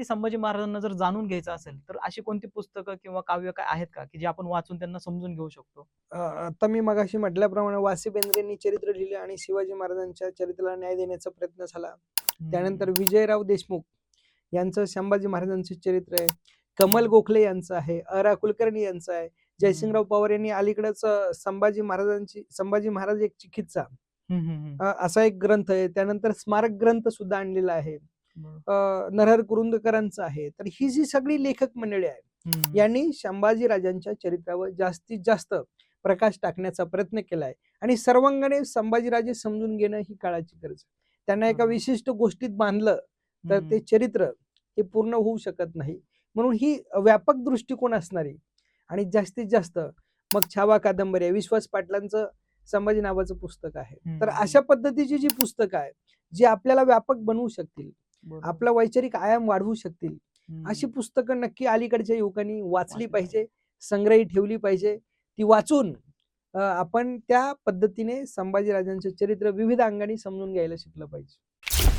छत्रपती संभाजी महाराजांना जर जाणून घ्यायचं असेल तर अशी कोणती पुस्तकं किंवा काव्य काय आहेत का की जे आपण वाचून त्यांना समजून घेऊ शकतो? आता मी मगाशी म्हटल्याप्रमाणे वासी बेंद्रेंनी चरित्र लिहिले आणि शिवाजी महाराजांच्या चरित्राला न्याय देण्याचा प्रयत्न झाला. त्यानंतर विजयराव देशमुख यांचं संभाजी चित्रे चरित्र आहे. कमल गोखले यांचं आहे. अ रा कुलकर्णी यांचं आहे. जयसिंगराव पवार यांनी अलीकडेच संभाजी महाराजांची संभाजी महाराज एक चिकित्सा असा एक ग्रंथ आहे. त्यानंतर स्मारक ग्रंथ सुद्धा आणलेला आहे. नरहर कुरुंदकरांचं आहे तर ही जी सगळी लेखक मंडळी आहे. यांनी संभाजी राजांच्या चरित्रावर जास्तीत जास्त प्रकाश टाकण्याचा प्रयत्न केलाय आणि सर्वांगाने संभाजीराजे समजून घेणं ही काळाची गरज आहे त्यांना एका. विशिष्ट गोष्टीत बांधलं तर ते. चरित्र हे पूर्ण होऊ शकत नाही म्हणून ही व्यापक दृष्टिकोन असणारी आणि जास्तीत जास्त मग छावा कादंबरी आहे विश्वास पाटलांचं संभाजी नावाचं पुस्तक आहे तर. अशा पद्धतीची जी पुस्तकं आहेत जी आपल्याला व्यापक बनवू शकतील. आपला वैचारिक आयाम वाढवू शकतील. अशी पुस्तकं नक्की अलीकडच्या युवकांनी वाचली वाचली पाहिजे संग्रही ठेवली पाहिजे. ती वाचून आपण त्या पद्धतीने संभाजीराजांचे चरित्र विविध अंगाने समजून घ्यायला शिकलं पाहिजे.